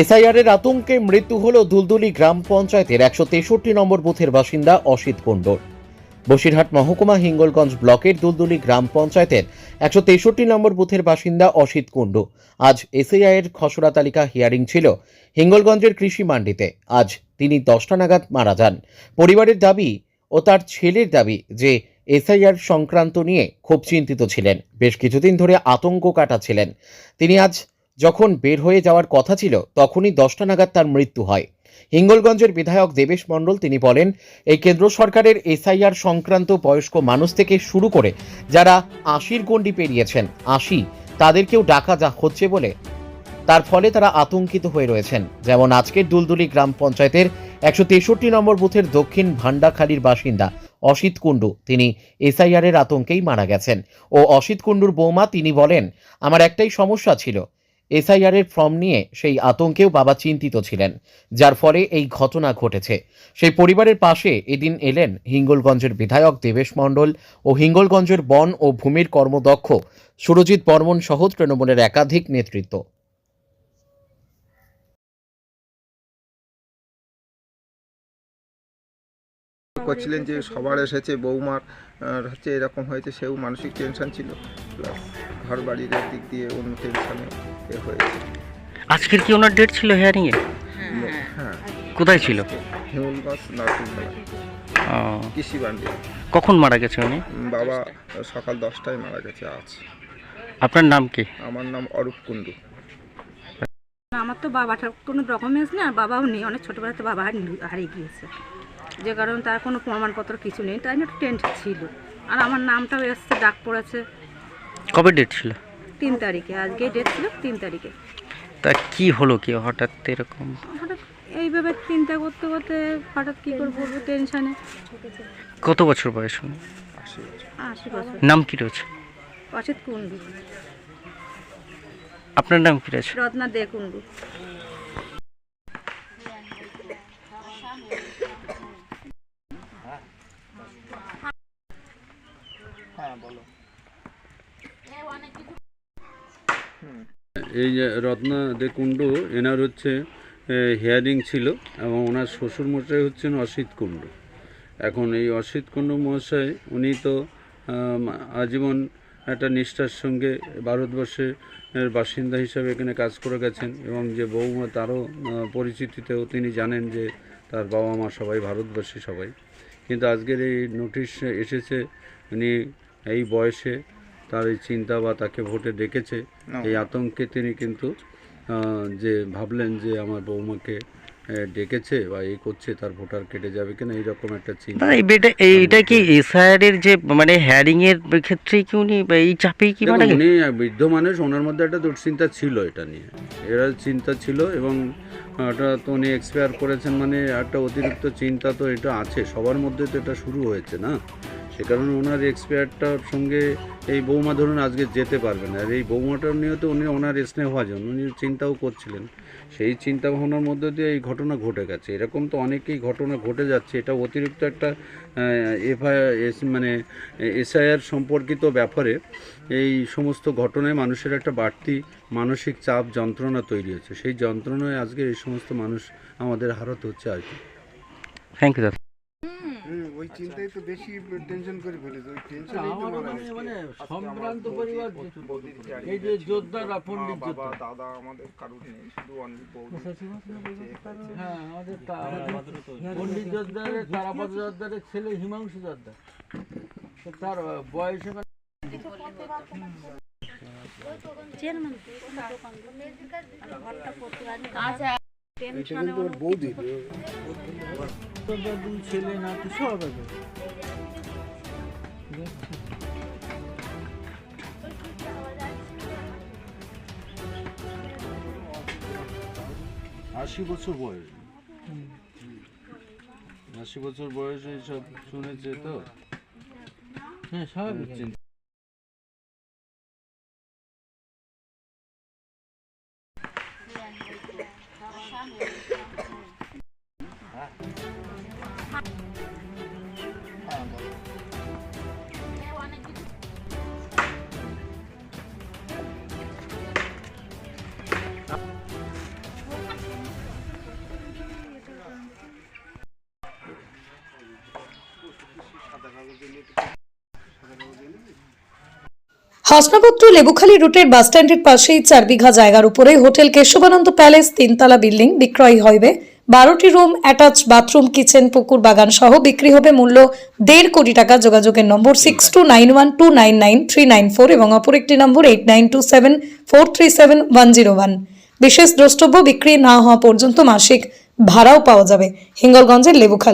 SIR এর আতঙ্কে মৃত্যু হল দুলদুলি গ্রাম পঞ্চায়েতের একশো তেষট্টি নম্বর বুথের বাসিন্দা অসিত কুণ্ডর। বসিরহাট মহকুমা হিঙ্গলগঞ্জ ব্লকের দুলদুলি গ্রাম পঞ্চায়েতের একশো তেষট্টি নম্বর বুথের বাসিন্দা অসিত কুণ্ডু। আজ এসআইআই এর খসড়া তালিকা হিয়ারিং ছিল হিঙ্গলগঞ্জের কৃষি মান্ডিতে। আজ তিনি দশটা নাগাদ মারা যান। পরিবারের দাবি ও তার ছেলের দাবি যে এসআইআর সংক্রান্ত নিয়ে খুব চিন্তিত ছিলেন। বেশ কিছুদিন ধরে আতঙ্ক কাটাচ্ছিলেন। তিনি আজ যখন বের হয়ে যাওয়ার কথা ছিল, তখনই দশটা নাগাদ তার মৃত্যু হয়। হিঙ্গলগঞ্জের বিধায়ক দেবেশ মণ্ডল তিনি বলেন, এই কেন্দ্র সরকারের এসআইআর সংক্রান্ত বয়স্ক মানুষ থেকে শুরু করে যারা আশির গণ্ডি পেরিয়েছেন, আশি, তাদেরকেও ডাকা যা হচ্ছে বলে তার ফলে তারা আতঙ্কিত হয়ে রয়েছেন। যেমন আজকের দুলদুলি গ্রাম পঞ্চায়েতের একশো তেষট্টি নম্বর বুথের দক্ষিণ ভান্ডাখালীর বাসিন্দা অসিত কুণ্ডু। তিনি এসআইআর এর আতঙ্কেই মারা গেছেন। ও অসিত কুণ্ডুর বৌমা তিনি বলেন, আমার একটাই সমস্যা ছিল এসআইআর এর ফর্ম নিয়ে সেই আতঙ্কেও বাবা চিন্তিত ছিলেন, যার ফলে এই ঘটনা ঘটেছে। সেই পরিবারের পাশে এদিন এলেন হিঙ্গলগঞ্জের বিধায়ক দেবেশ মণ্ডল ও হিঙ্গলগঞ্জের বন ও ভূমির কর্মদক্ষ সুরজিৎ বর্মন সহ তৃণমূলের একাধিক নেতৃত্ব। করছিলেন যে সবার এসেছে, বৌমার হচ্ছে এরকম হয়েছে, সেও মানসিক টেনশন ছিল। প্লাস ঘর বাড়ির দিক দিয়ে অন্য টেনশনে এ হয়েছে। আজকের কি ওনার ডেট ছিল হিয়ারিং এ হ্যাঁ। কোথায় ছিল? হিমুলগঞ্জ নারকুলতলা ও, কৃষি বান্ডি কখন মারা গেছে উনি? বাবা সকাল দশটায় মারা গেছে আজ। আপনার নাম কি? আমার নাম অরূপ কুণ্ডু। আমার তো বাবাটার কোনো ডকুমেন্টস নেই আর বাবাও নেই। অনেক ছোটোবেলাতে বাবা হারিয়ে হারিয়ে গিয়েছে। যে কারণে তার কোনো প্রমাণপত্র কিছু নেই। তাই একটু টেন্ট ছিল। আর আমার নামটাও এসছে ডাক পড়েছে। কবে ডেট ছিল? তিন তারিখে আজকে ডেট ছিল তিন তারিখে। তা কি হলো কি হঠাৎ এরকম? হঠাৎ এইভাবে চিন্তা করতে করতে হঠাৎ কী করে বলব টেনশানে কত বছর বয়স হলো? আশি বছর। নাম কি রয়েছে? অসিত কুণ্ডু। আপনার নাম কি রয়েছে? রত্না দে কুণ্ডু। হ্যাঁ বলো। এই যে রত্না দে কুণ্ডু, এনার হচ্ছে হিয়ারিং ছিল এবং ওনার শ্বশুর মশাই হচ্ছেন অসিত কুণ্ডু। এখন এই অসিত কুণ্ডু মহাশয়, উনি তো আজীবন একটা নিষ্ঠার সঙ্গে ভারতবর্ষের বাসিন্দা হিসাবে এখানে কাজ করে গেছেন এবং যে বৌমা তারও পরিচিতিতেও তিনি জানেন যে তার বাবা মা সবাই ভারতবর্ষী সবাই। কিন্তু আজকের এই নোটিশ এসেছে, উনি এই বয়সে তার এই চিন্তা বা তাকে ভোটে ডেকেছে এই আতঙ্কে তিনি কিন্তু যে ভাবলেন যে আমার বৌমাকে ডেকেছে বা এই করছে তার ভোটার কেটে যাবে কিনা এইরকম একটা চিন্তা। না, এই বেটা এইটা কি এসআইআর এর যে মানে হিয়ারিং এর ক্ষেত্রে কি উনি এই চাপেই কি গেছে উনি বৃদ্ধ মানুষ ওনার মধ্যে একটা দুশ্চিন্তা ছিল এটা নিয়ে। এরা চিন্তা ছিল এবং এটা তো উনি এক্সপায়ার করেছেন মানে একটা অতিরিক্ত চিন্তা তো এটা আছে সবার মধ্যে তো এটা শুরু হয়েছে না? সে কারণে ওনার এক্সপায়ারটার সঙ্গে এই বৌমা ধরুন আজকে যেতে পারবেন আর এই বৌমাটা নিয়ে তো উনি ওনার স্নেহভাজন উনি চিন্তাও করছিলেন। সেই চিন্তা ভাবনার মধ্যে দিয়ে এই ঘটনা ঘটে গেছে। এরকম তো অনেকেই ঘটনা ঘটে যাচ্ছে। এটা অতিরিক্ত একটা এফআইআর মানে এসআইআর সম্পর্কিত ব্যাপারে এই সমস্ত ঘটনায় মানুষের একটা বাড়তি মানসিক চাপ, যন্ত্রণা তৈরি হচ্ছে। সেই যন্ত্রণায় আজকে এই সমস্ত মানুষ আমাদের হারাতে হচ্ছে আর কি। থ্যাংক ইউ দাদা ওই চিন্তাই তো বেশি টেনশন করে ফেলেছে ওই টেনশনই তো মারা গেছে। মানে সম্ভ্রান্ত পরিবার এই যে যোদ্ধারা পণ্ডিত বাবা যোদ্ধা। দাদা আমাদের কারুর নেই শুধু অনলি বৌদি। হ্যাঁ আমাদের তা- পণ্ডিত যোদ্ধারের তারাপদ যোদ্ধারের ছেলে হিমাংশু যোদ্ধা তার বয়স এবার ছেলে না হবে আশি বছর বয়স। আশি বছর বয়সে সব শুনেছে তো? হ্যাঁ স্বাভাবিক। Gracias. হাসনাবাদ টু লেবুখালী রুটের বাসস্ট্যান্ডের পাশেই চার বিঘা জায়গার উপরে হোটেল কেশবানন্দ প্যালেস তিনতলা বিল্ডিং বিক্রয় হইবে। বারোটি রুম, অ্যাটাচ বাথরুম, কিচেন, পুকুর, বাগান সহ বিক্রি হবে মূল্য দেড় কোটি টাকা। যোগাযোগের নম্বর six two nine one two nine nine three nine four এবং অপর একটি নম্বর eight nine two seven four three seven one zero one বিশেষ দ্রষ্টব্য বিক্রি না হওয়া পর্যন্ত মাসিক ভাড়াও পাওয়া যাবে। হিঙ্গলগঞ্জের লেবুখালী।